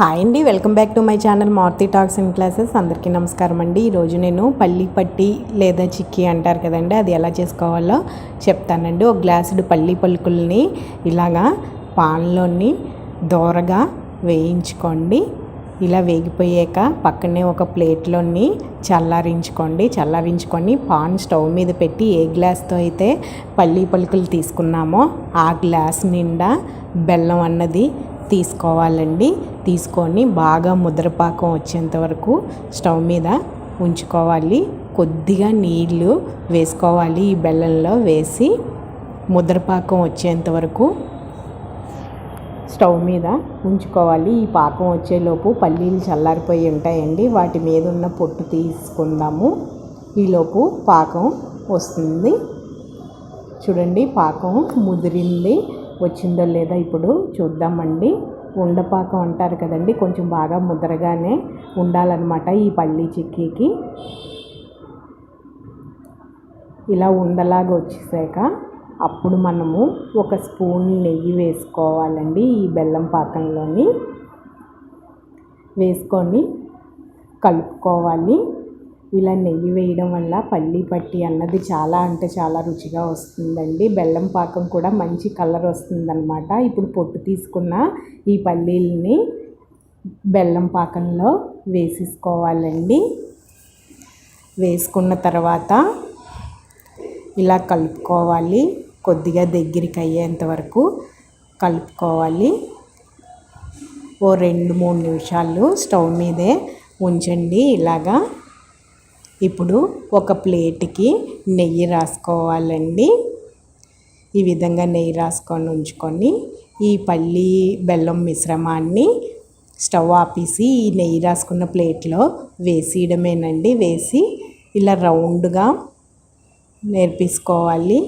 Hi అండి welcome back to my channel Maruti talks and classes అందరికీ నమస్కారం అండి. ఈరోజు నేను పల్లి పట్టి లేదా చిక్కీ అంటారు కదండి అది ఎలా చేసుకోవాలో చెప్తానండి. ఒక గ్లాసుడు పల్లి పలుకుల్ని ఇలాగా పాన్లోని దోరగా వేయించుకోండి. ఇలా వేగిపోయాక పక్కనే ఒక ప్లేట్లోని చల్లారించుకోండి. చల్లారించుకొని పాన్ స్టవ్ మీద పెట్టి ఏ గ్లాస్తో అయితే పల్లి పలుకులు తీసుకున్నామో ఆ గ్లాస్ నిండా బెల్లం అన్నది తీసుకోవాలండి. తీసుకొని బాగా ముద్రపాకం వచ్చేంత వరకు స్టవ్ మీద ఉంచుకోవాలి. కొద్దిగా నీళ్ళు వేసుకోవాలి ఈ బెల్లంలో వేసి. ముద్రపాకం వచ్చేంత వరకు స్టవ్ మీద ఉంచుకోవాలి. ఈ పాకం వచ్చేలోపు పల్లీలు చల్లారిపోయి ఉంటాయండి. వాటి మీద ఉన్న పొట్టు తీసుకుందాము. ఈలోపు పాకం వస్తుంది. చూడండి పాకం ముదిరింది. వచ్చిందో లేదా ఇప్పుడు చూద్దామండి. ఉండపాకం అంటారు కదండి కొంచెం బాగా ముద్రగానే ఉండాలన్నమాట ఈ పల్లి చిక్కీకి. ఇలా ఉండలాగా వచ్చేసాక అప్పుడు మనము ఒక స్పూన్ నెయ్యి వేసుకోవాలండి ఈ బెల్లం పాకంలోని. వేసుకొని కలుపుకోవాలి. ఇలా నెయ్యి వేయడం వల్ల పల్లి పట్టి అన్నది చాలా అంటే చాలా రుచిగా వస్తుందండి. బెల్లం పాకం కూడా మంచి కలర్ వస్తుందన్నమాట. ఇప్పుడు పొట్టు తీసుకున్న ఈ పల్లీలని బెల్లం పాకంలో వేసేసుకోవాలండి. వేసుకున్న తర్వాత ఇలా కలుపుకోవాలి. కొద్దిగా దగ్గరికి అయ్యేంత వరకు కలుపుకోవాలి. ఓ రెండు మూడు నిమిషాలు స్టవ్ మీదే ఉంచండి. ఇలాగా ఇప్పుడు ఒక ప్లేట్కి నెయ్యి రాసుకోవాలండి. ఈ విధంగా నెయ్యి రాసుకొని ఉంచుకొని ఈ పల్లి బెల్లం మిశ్రమాన్ని స్టవ్ ఆపేసి ఈ నెయ్యి రాసుకున్న ప్లేట్లో వేసేయడమేనండి. వేసి ఇలా రౌండ్గా నేర్పించుకోవాలి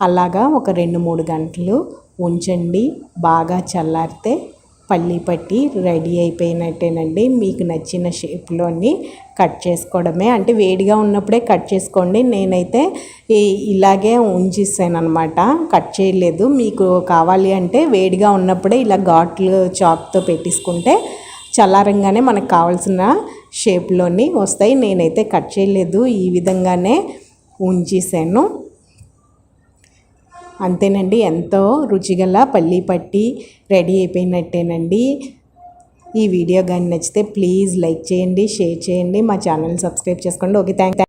అలాగా ఒక రెండు మూడు గంటలు ఉంచండి. బాగా చల్లారితే పల్లి పట్టి రెడీ అయిపోయినట్టేనండి. మీకు నచ్చిన షేప్లోని కట్ చేసుకోవడమే. అంటే వేడిగా ఉన్నప్పుడే కట్ చేసుకోండి. నేనైతే ఇలాగే ఉంచేసాను అనమాట కట్ చేయలేదు. మీకు కావాలి అంటే వేడిగా ఉన్నప్పుడే ఇలా ఘాట్లు చాక్తో పెట్టేసుకుంటే చల్లారంగానే మనకు కావాల్సిన షేప్లోని వస్తాయి. నేనైతే కట్ చేయలేదు. ఈ విధంగానే ఉంచేసాను. అంతేనండి ఎంతో రుచిగల పల్లీ పట్టి రెడీ అయిపోయినట్టేనండి. ఈ వీడియో కానీ నచ్చితే ప్లీజ్ లైక్ చేయండి షేర్ చేయండి మా ఛానల్ సబ్స్క్రైబ్ చేసుకోండి. Okay thank